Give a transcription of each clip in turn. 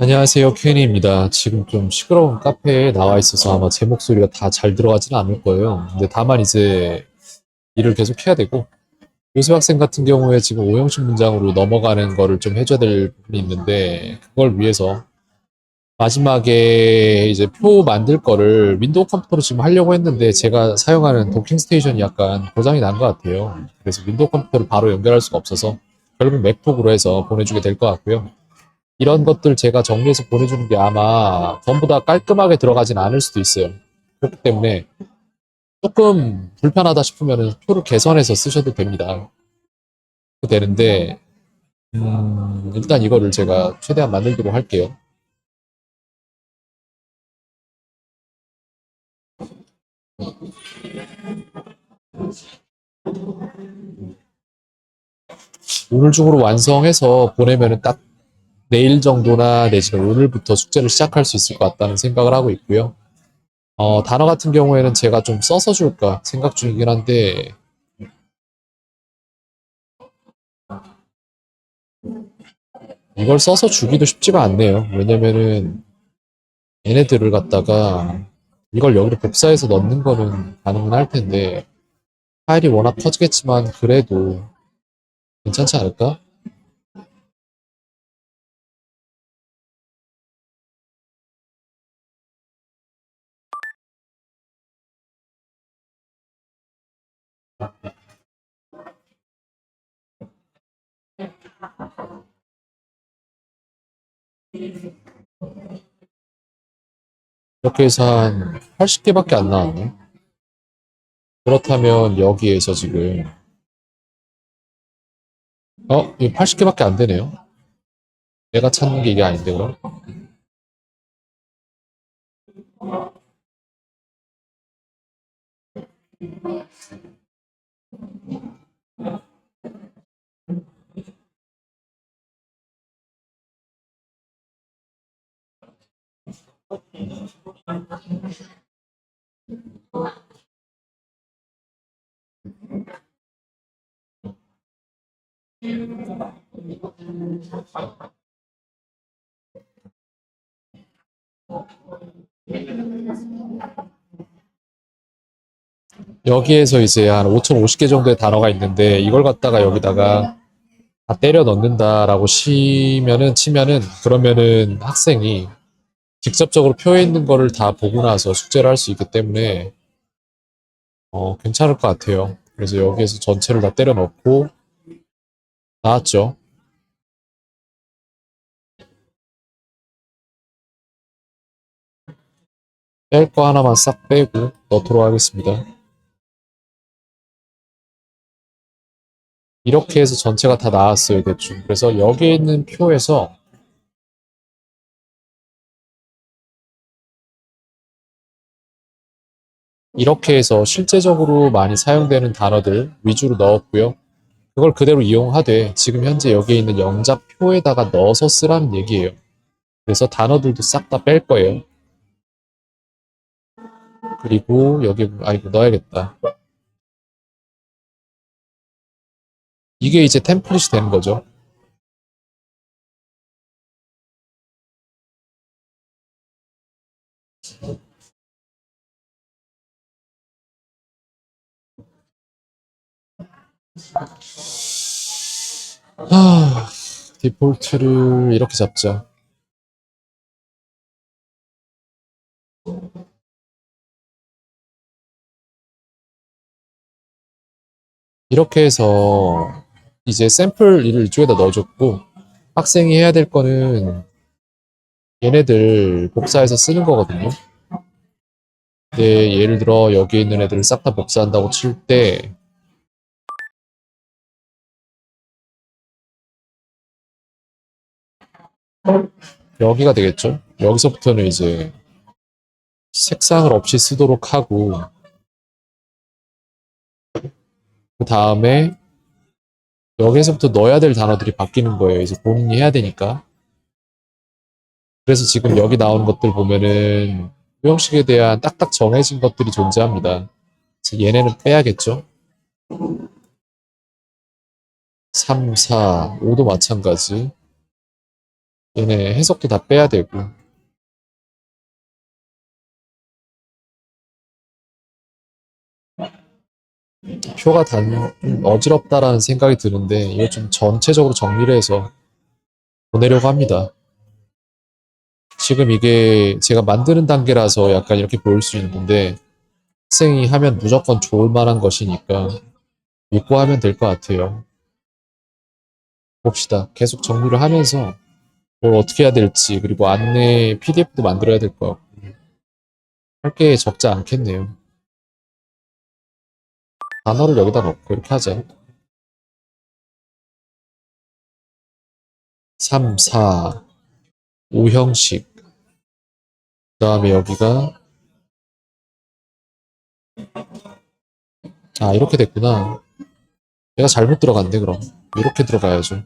안녕하세요, 큐엔입니다. 지금 좀 시끄러운 카페에 나와 있어서 아마 제 목소리가 다 잘 들어가지는 않을 거예요. 근데 다만 이제 일을 계속 해야 되고, 요새 학생 같은 경우에 지금 오형식 문장으로 넘어가는 거를 좀 해줘야 될 부분이 있는데, 그걸 위해서 마지막에 이제 표 만들 거를 윈도우 컴퓨터로 지금 하려고 했는데, 제가 사용하는 도킹 스테이션이 약간 고장이 난 것 같아요. 그래서 윈도우 컴퓨터를 바로 연결할 수가 없어서, 결국 맥북으로 해서 보내주게 될 것 같고요. 이런 것들 제가 정리해서 보내주는 게 아마 전부 다 깔끔하게 들어가진 않을 수도 있어요. 그렇기 때문에 조금 불편하다 싶으면 표를 개선해서 쓰셔도 됩니다. 되는데, 음, 일단 이거를 제가 최대한 만들도록 할게요. 오늘 중으로 완성해서 보내면은 딱 내일 정도나 내지는 오늘부터 숙제를 시작할 수 있을 것 같다는 생각을 하고 있고요. 어, 단어 같은 경우에는 제가 좀 써서 줄까 생각 중이긴 한데, 이걸 써서 주기도 쉽지가 않네요. 왜냐면은, 얘네들을 갖다가, 이걸 여기로 복사해서 넣는 거는 가능은 할 텐데, 파일이 워낙 커지겠지만, 그래도 괜찮지 않을까? 이렇게 해서 한 80개밖에 안 나왔네. 그렇다면 여기에서 지금 어? 이거 80개밖에 안 되네요. 내가 찾는 게 이게 아닌데 그럼? 여기에서 이제 한 5050개 정도의 단어가 있는데 이걸 갖다가 여기다가 다 때려 넣는다라고 치면은 치면은 그러면은 학생이 직접적으로 표에 있는 거를 다 보고 나서 숙제를 할 수 있기 때문에 어, 괜찮을 것 같아요. 그래서 여기에서 전체를 다 때려 넣고 나왔죠. 뺄 거 하나만 싹 빼고 넣도록 하겠습니다. 이렇게 해서 전체가 다 나왔어요, 대충. 그래서 여기에 있는 표에서 이렇게 해서 실제적으로 많이 사용되는 단어들 위주로 넣었고요. 그걸 그대로 이용하되 지금 현재 여기에 있는 영작표에다가 넣어서 쓰라는 얘기예요. 그래서 단어들도 싹 다 뺄 거예요. 그리고 여기 아 이거 넣어야겠다. 이게 이제 템플릿이 되는 거죠. 하, 디폴트를 이렇게 잡자. 이렇게 해서 이제 샘플 을 이쪽에다 넣어줬고 학생이 해야 될 거는 얘네들 복사해서 쓰는 거거든요. 근데 예를 들어 여기 있는 애들을 싹 다 복사한다고 칠 때 여기가 되겠죠? 여기서부터는 이제 색상을 없이 쓰도록 하고 그 다음에 여기서부터 넣어야 될 단어들이 바뀌는 거예요. 이제 본인이 해야 되니까. 그래서 지금 여기 나오는 것들 보면은 표형식에 대한 딱딱 정해진 것들이 존재합니다. 얘네는 빼야겠죠. 3, 4, 5도 마찬가지. 얘네 해석도 다 빼야 되고. 표가 단, 좀 어지럽다라는 생각이 드는데, 이거 좀 전체적으로 정리를 해서 보내려고 합니다. 지금 이게 제가 만드는 단계라서 약간 이렇게 보일 수 있는데, 학생이 하면 무조건 좋을 만한 것이니까 믿고 하면 될 것 같아요. 봅시다. 계속 정리를 하면서 뭘 어떻게 해야 될지, 그리고 안내 PDF도 만들어야 될 것 같고, 할 게 적지 않겠네요. 단어를 여기다 넣고 이렇게 하자. 3, 4, 5형식. 그 다음에 여기가, 아, 이렇게 됐구나. 내가 잘못 들어갔네, 그럼. 이렇게 들어가야죠.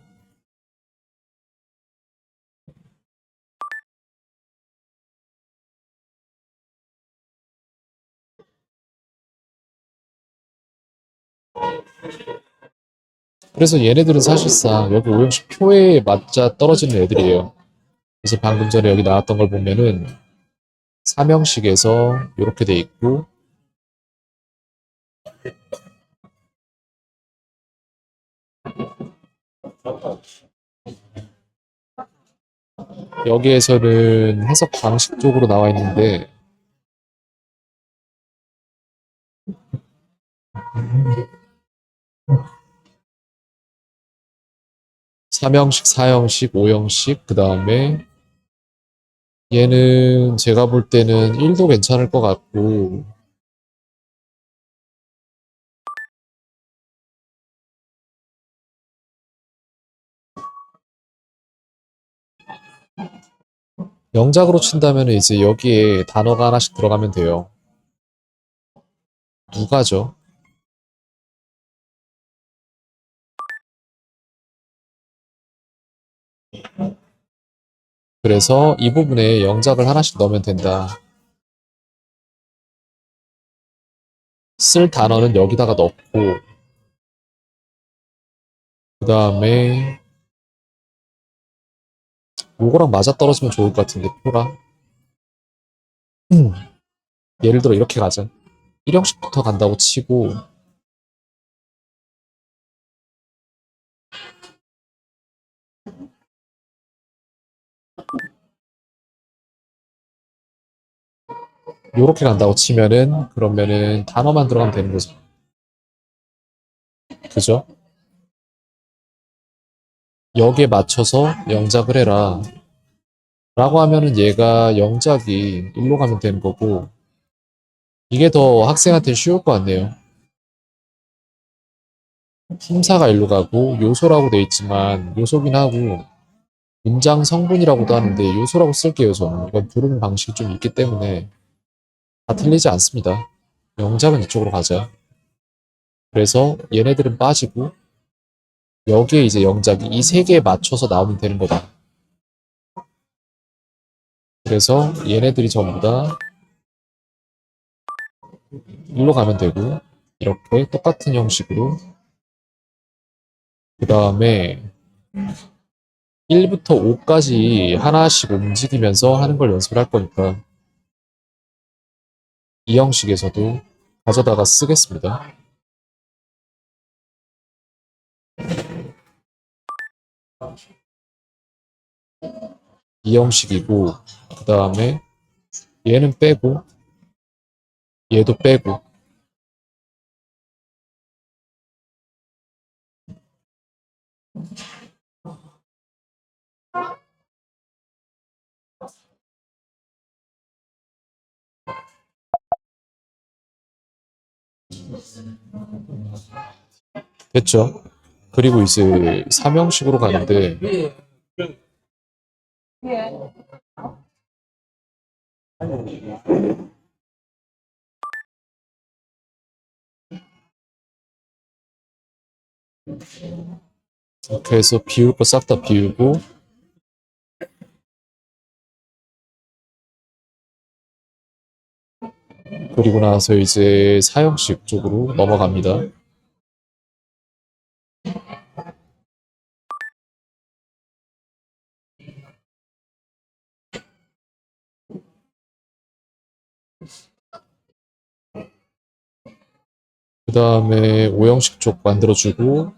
그래서 얘네들은 사실상 여기 오형식 표에 맞자 떨어지는 애들이에요. 그래서 방금 전에 여기 나왔던 걸 보면은 3형식에서 이렇게 돼 있고 여기에서는 해석 방식 쪽으로 나와 있는데 삼형식 4형식, 5형식, 그 다음에 얘는 제가 볼 때는 1도 괜찮을 것 같고 영작으로 친다면 이제 여기에 단어가 하나씩 들어가면 돼요. 누가죠? 그래서 이 부분에 영작을 하나씩 넣으면 된다. 쓸 단어는 여기다가 넣고, 그 다음에, 요거랑 맞아떨어지면 좋을 것 같은데, 표랑. 음, 예를 들어 이렇게 가자. 1형식부터 간다고 치고, 요렇게 간다고 치면은, 그러면은 단어만 들어가면 되는 거죠. 그죠? 여기에 맞춰서 영작을 해라. 라고 하면은 얘가 영작이 일로 가면 되는 거고, 이게 더 학생한테 쉬울 것 같네요. 품사가 일로 가고, 요소라고 돼 있지만, 요소긴 하고, 문장 성분이라고도 하는데, 요소라고 쓸게요, 저는. 이건 부르는 방식이 좀 있기 때문에, 다 틀리지 않습니다. 영작은 이쪽으로 가자. 그래서 얘네들은 빠지고, 여기에 이제 영작이 이 세 개에 맞춰서 나오면 되는 거다. 그래서 얘네들이 전부 다 일로 가면 되고 이렇게 똑같은 형식으로 그 다음에 1부터 5까지 하나씩 움직이면서 하는 걸 연습을 할 거니까 이 형식에서도 가져다가 쓰겠습니다. 이 형식이고 그 다음에 얘는 빼고 얘도 빼고 됐죠? 그리고 이제 3형식으로 가는데 이렇게 해서 비울 거 싹 다 비우고 그리고 나서 이제 사형식 쪽으로 넘어갑니다. 그 다음에 오형식 쪽 만들어주고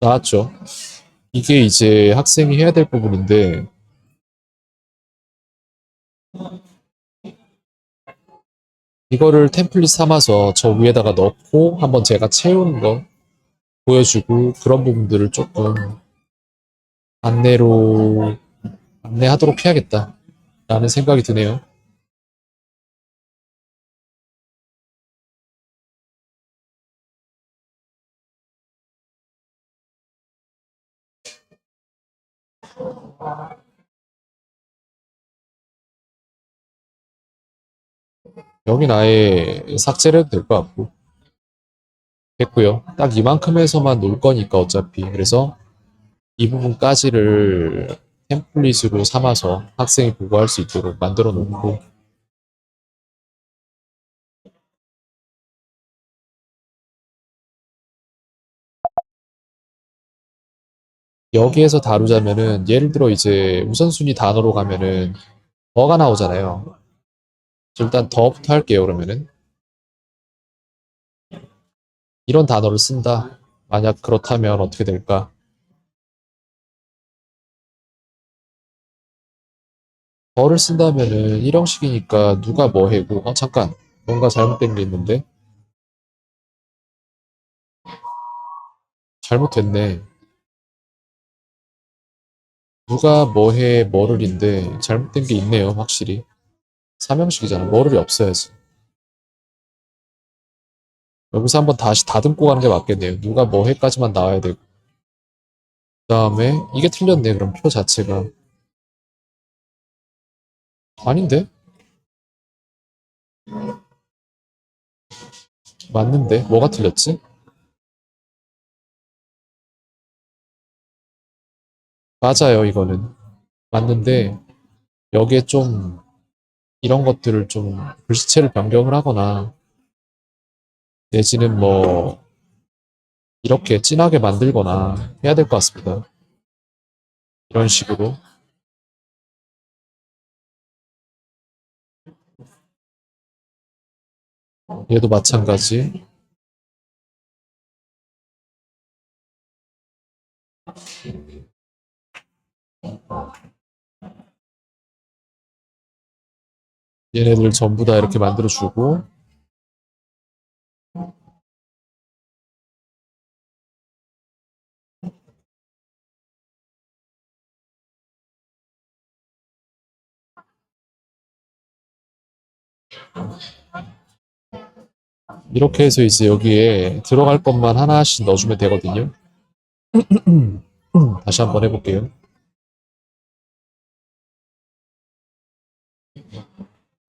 나왔죠. 이게 이제 학생이 해야 될 부분인데 이거를 템플릿 삼아서 저 위에다가 넣고 한번 제가 채우는 거 보여주고 그런 부분들을 조금 안내로 안내하도록 해야겠다 라는 생각이 드네요. 여긴 아예 삭제를 해도 될 것 같고 됐고요. 딱 이만큼에서만 놀 거니까 어차피 그래서 이 부분까지를 템플릿으로 삼아서 학생이 보고할 수 있도록 만들어 놓고 여기에서 다루자면은 예를 들어 이제 우선순위 단어로 가면은 더가 나오잖아요. 일단 더부터 할게요 그러면은 이런 단어를 쓴다. 만약 그렇다면 어떻게 될까? 더를 쓴다면은 일형식이니까 누가 뭐 해고 어 잠깐 뭔가 잘못된 게 있는데 잘못됐네. 누가 뭐 해 뭐를인데 잘못된 게 있네요 확실히 삼형식이잖아. 뭐를이 없어야지. 여기서 한번 다시 다듬고 가는 게 맞겠네요. 누가 뭐 해까지만 나와야 되고. 그 다음에 이게 틀렸네 그럼 표 자체가. 아닌데? 맞는데? 뭐가 틀렸지? 맞아요 이거는. 맞는데 여기에 좀 이런 것들을 좀 글씨체를 변경을 하거나 내지는 뭐 이렇게 진하게 만들거나 해야 될 것 같습니다. 이런 식으로 얘도 마찬가지 얘네들 전부 다 이렇게 만들어주고 이렇게 해서 이제 여기에 들어갈 것만 하나씩 넣어주면 되거든요. 다시 한번 해볼게요.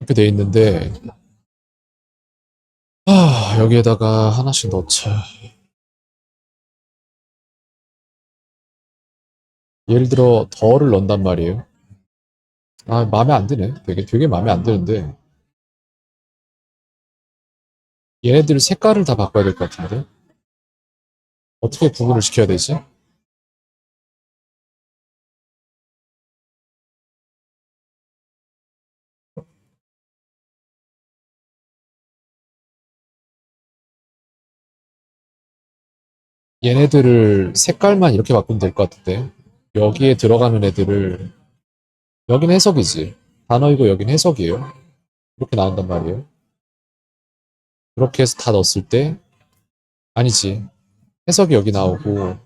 이렇게 돼 있는데 아, 여기에다가 하나씩 넣자. 예를 들어 덜을 넣는단 말이에요. 아, 마음에 안 드네. 되게 되게 마음에 안 드는데 얘네들 색깔을 다 바꿔야 될 것 같은데 어떻게 구분을 시켜야 되지? 얘네들을 색깔만 이렇게 바꾸면 될 것 같은데. 여기에 들어가는 애들을 여긴 해석이지. 단어이고 여긴 해석이에요. 이렇게 나온단 말이에요. 그렇게 해서 다 넣었을 때 아니지. 해석이 여기 나오고.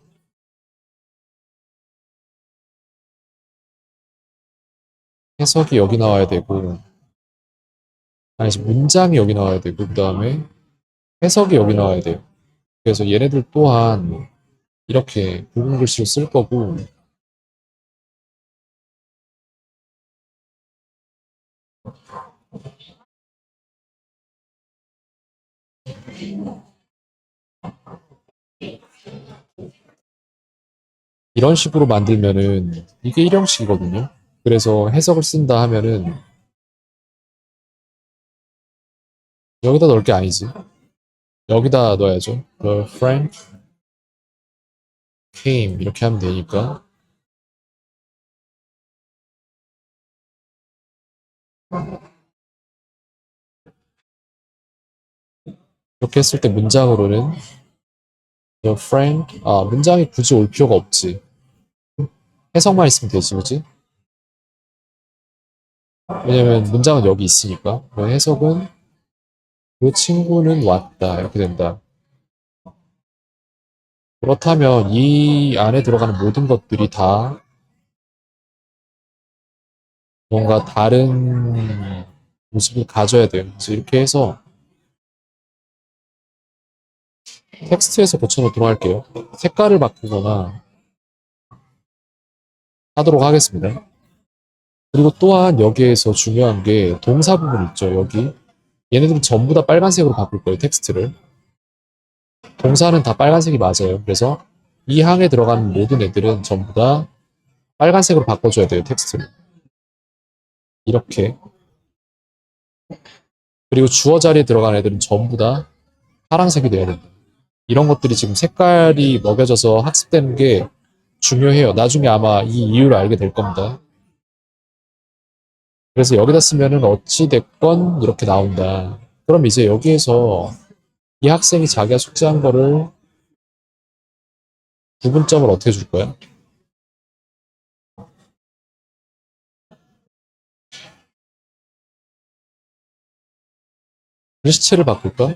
해석이 여기 나와야 되고. 아니, 지금 문장이 여기 나와야 되고, 그 다음에 해석이 여기 나와야 돼요. 그래서 얘네들 또한 이렇게 붉은 글씨로 쓸 거고, 이런 식으로 만들면은 이게 일형식이거든요. 그래서 해석을 쓴다 하면은 여기다 넣을 게 아니지. 여기다 넣어야죠. The Frank came 이렇게 하면 되니까. 이렇게 했을 때 문장으로는 The Frank 아 문장이 굳이 올 필요가 없지. 해석만 있으면 되지, 그지? 왜냐면 문장은 여기 있으니까. 해석은 그 친구는 왔다. 이렇게 된다. 그렇다면 이 안에 들어가는 모든 것들이 다 뭔가 다른 모습을 가져야 돼요. 그래서 이렇게 해서 텍스트에서 고쳐놓도록 할게요. 색깔을 바꾸거나 하도록 하겠습니다. 그리고 또한 여기에서 중요한 게 동사 부분 있죠. 여기 얘네들은 전부 다 빨간색으로 바꿀 거예요. 텍스트를. 동사는 다 빨간색이 맞아요. 그래서 이 항에 들어가는 모든 애들은 전부 다 빨간색으로 바꿔줘야 돼요. 텍스트를. 이렇게. 그리고 주어 자리에 들어가는 애들은 전부 다 파란색이 돼야 된다. 이런 것들이 지금 색깔이 먹여져서 학습되는 게 중요해요. 나중에 아마 이 이유를 알게 될 겁니다. 그래서 여기다 쓰면은 어찌됐건 이렇게 나온다. 그럼 이제 여기에서 이 학생이 자기가 숙제한 거를 구분점을 어떻게 줄 거야? 글씨체를 바꿀까?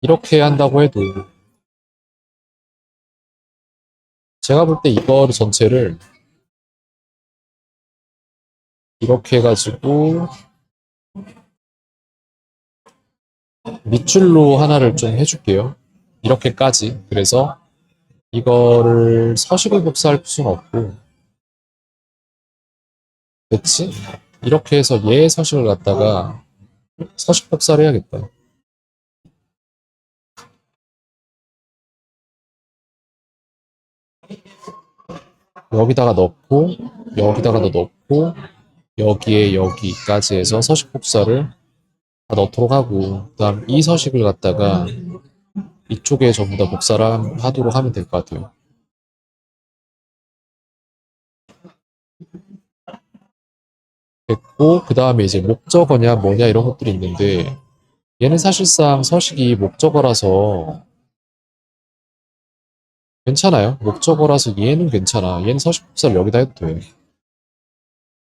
이렇게 한다고 해도 제가 볼 때 이거를 전체를 이렇게 해가지고 밑줄로 하나를 좀 해줄게요. 이렇게까지. 그래서 이거를 서식을 복사할 수는 없고 됐지? 이렇게 해서 얘 서식을 갖다가 서식 복사를 해야겠다. 여기다가 넣고 여기다가도 넣고 여기에 여기까지 해서 서식 복사를 다 넣도록 하고 그 다음 이 서식을 갖다가 이쪽에 전부 다 복사를 함- 하도록 하면 될 것 같아요. 됐고 그 다음에 이제 목적어냐 뭐냐 이런 것들이 있는데 얘는 사실상 서식이 목적어라서 괜찮아요. 목적어라서 얘는 괜찮아. 얘는 서식 복사를 여기다 해도 돼.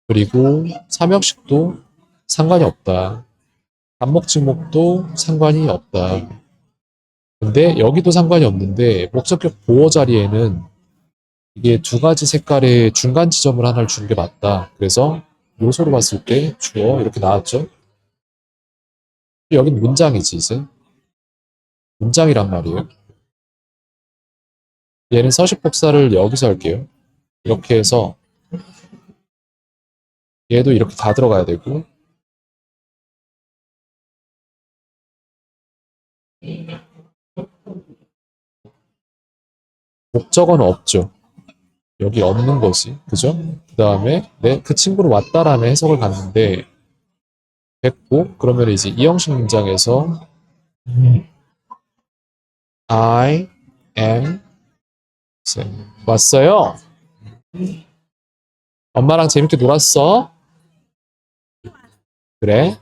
그리고 삼형식도 상관이 없다. 반목 증목도 상관이 없다. 근데 여기도 상관이 없는데 목적격 보호 자리에는 이게 두 가지 색깔의 중간 지점을 하나를 주는 게 맞다. 그래서 요소로 봤을 때 주어 이렇게 나왔죠. 여긴 문장이지 이제 문장이란 말이에요. 얘는 서식 복사를 여기서 할게요. 이렇게 해서 얘도 이렇게 다 들어가야 되고 목적어는 없죠. 여기 없는 거지. 그죠? 그 다음에 내그 친구는 왔다라는 해석을 갔는데 됐고 그러면 이제 이 형식 문장에서 I am. 왔어요. 엄마랑 재밌게 놀았어? 그래?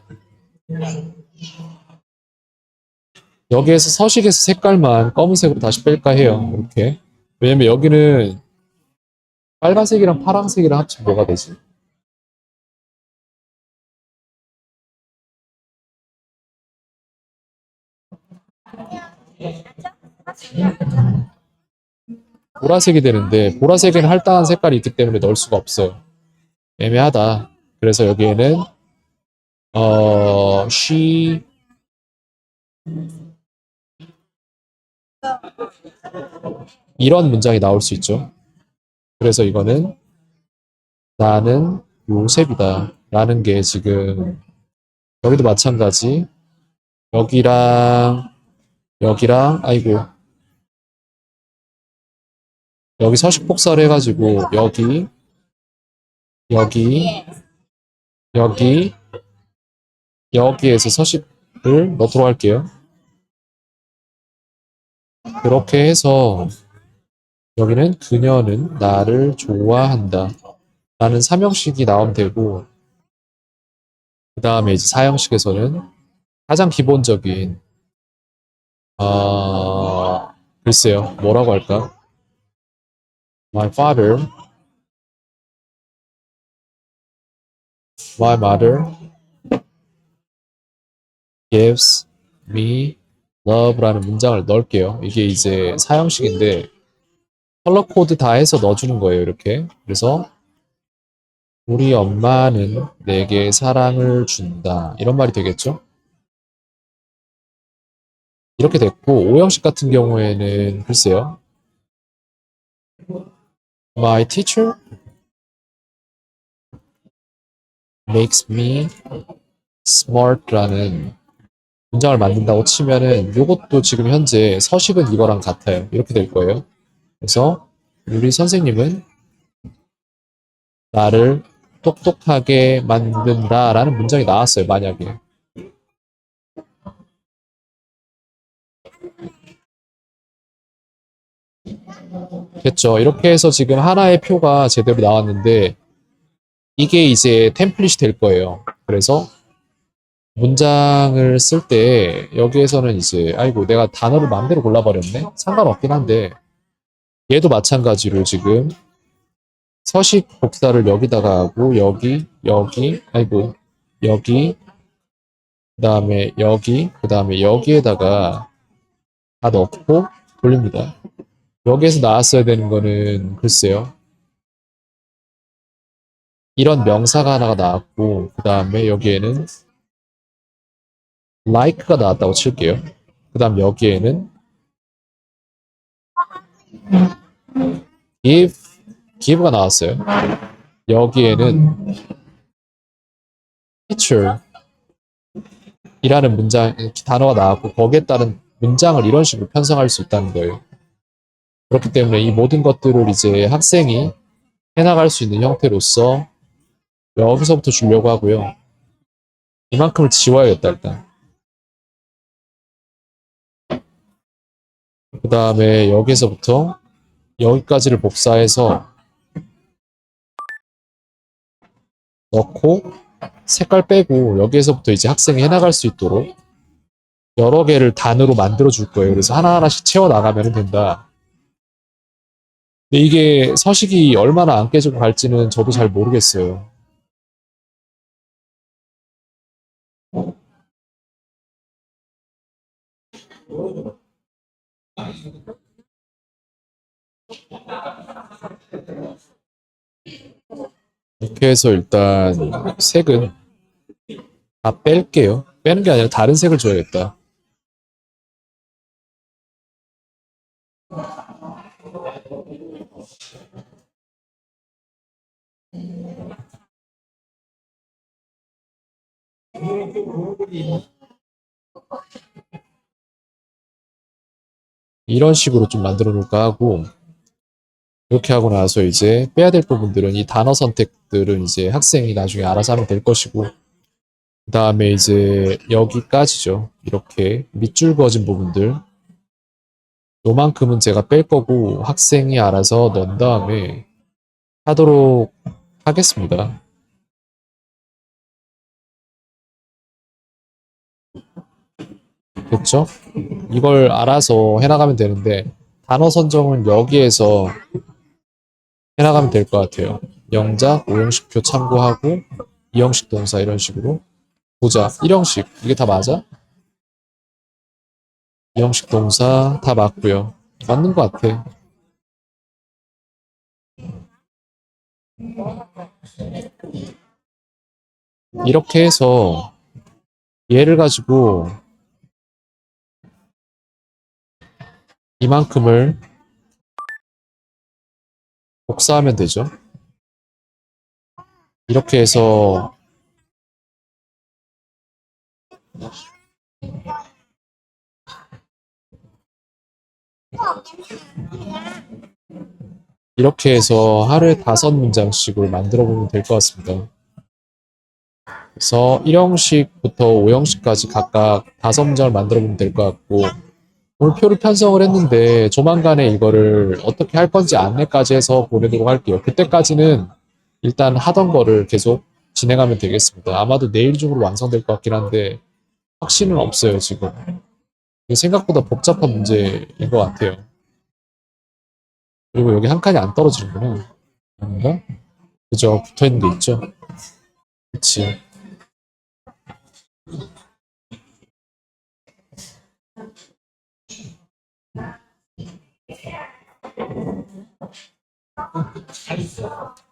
여기에서 서식에서 색깔만 검은색으로 다시 뺄까 해요. 이렇게. 왜냐면 여기는 빨간색이랑 파란색이랑 합치면 뭐가 되지? 보라색이 되는데 보라색에는 할당한 색깔이 있기 때문에 넣을 수가 없어요. 애매하다. 그래서 여기에는 어, 쉬... 이런 문장이 나올 수 있죠. 그래서 이거는 나는 요셉이다 라는 게 지금 여기도 마찬가지 여기랑 여기랑 아이고 여기 서식 복사를 해가지고 여기 여기 여기 여기에서 서식을 넣도록 할게요. 그렇게 해서 여기는 그녀는 나를 좋아한다. 라는 삼형식이 나오면 되고 그 다음에 이제 사형식에서는 가장 기본적인 어 글쎄요 뭐라고 할까? My father My mother gives me love라는 문장을 넣을게요. 이게 이제 사형식인데 컬러 코드 다 해서 넣어주는 거예요. 이렇게. 그래서 우리 엄마는 내게 사랑을 준다. 이런 말이 되겠죠? 이렇게 됐고 오형식 같은 경우에는 글쎄요. My teacher makes me smart라는 문장을 만든다고 치면은 이것도 지금 현재 서식은 이거랑 같아요. 이렇게 될 거예요. 그래서 우리 선생님은 나를 똑똑하게 만든다 라는 문장이 나왔어요. 만약에. 됐죠. 이렇게 해서 지금 하나의 표가 제대로 나왔는데 이게 이제 템플릿이 될 거예요. 그래서 문장을 쓸 때 여기에서는 이제 아이고 내가 단어를 마음대로 골라버렸네. 상관없긴 한데 얘도 마찬가지로 지금 서식 복사를 여기다가 하고 여기 여기 아이고 여기 그 다음에 여기 그 다음에 여기에다가 다 넣고 돌립니다. 여기에서 나왔어야 되는 거는 글쎄요. 이런 명사가 하나가 나왔고 그 다음에 여기에는 like가 나왔다고 칠게요. 그 다음 여기에는 give, give가 나왔어요. 여기에는 teacher 이라는 문장, 단어가 나왔고 거기에 따른 문장을 이런 식으로 편성할 수 있다는 거예요. 그렇기 때문에 이 모든 것들을 이제 학생이 해나갈 수 있는 형태로서 여기서부터 주려고 하고요. 이만큼을 지워야겠다, 일단. 그 다음에 여기서부터 여기까지를 복사해서 넣고 색깔 빼고 여기에서부터 이제 학생이 해나갈 수 있도록 여러 개를 단으로 만들어 줄 거예요. 그래서 하나하나씩 채워 나가면 된다. 근데 이게 서식이 얼마나 안 깨지고 갈지는 저도 잘 모르겠어요. 이렇게 해서 일단 색은 다 뺄게요. 빼는 게 아니라 다른 색을 줘야겠다. 이런 식으로 좀 만들어 놓을까 하고 이렇게 하고 나서 이제 빼야 될 부분들은 이 단어 선택들은 이제 학생이 나중에 알아서 하면 될 것이고 그 다음에 이제 여기까지죠. 이렇게 밑줄 그어진 부분들 요만큼은 제가 뺄 거고 학생이 알아서 넣은 다음에 하도록 하겠습니다. 됐죠? 이걸 알아서 해나가면 되는데 단어 선정은 여기에서 해나가면 될 것 같아요. 영작, 오형식표 참고하고 이형식 동사 이런 식으로 보자. 1형식 이게 다 맞아? 이 형식 동사 다 맞고요. 맞는 것 같아. 이렇게 해서 얘를 가지고 이만큼을 복사하면 되죠. 이렇게 해서 이렇게 해서 하루에 다섯 문장씩을 만들어 보면 될 것 같습니다. 그래서 1형식부터 5형식까지 각각 다섯 문장을 만들어 보면 될 것 같고 오늘 표를 편성을 했는데 조만간에 이거를 어떻게 할 건지 안내까지 해서 보내도록 할게요. 그때까지는 일단 하던 거를 계속 진행하면 되겠습니다. 아마도 내일 중으로 완성될 것 같긴 한데 확신은 없어요, 지금. 이게 생각보다 복잡한 문제인 것 같아요. 그리고 여기 한 칸이 안 떨어지는구나. 아닌가? 그죠? 붙어 있는 게 있죠? 그치.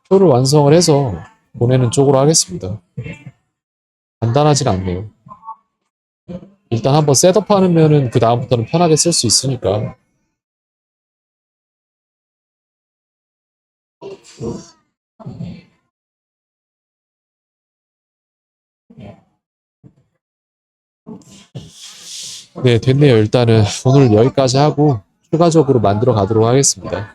표를 완성을 해서 보내는 쪽으로 하겠습니다. 간단하진 않네요. 일단 한번 셋업하면은 그 다음부터는 편하게 쓸 수 있으니까. 네, 됐네요. 일단은 오늘 여기까지 하고 추가적으로 만들어 가도록 하겠습니다.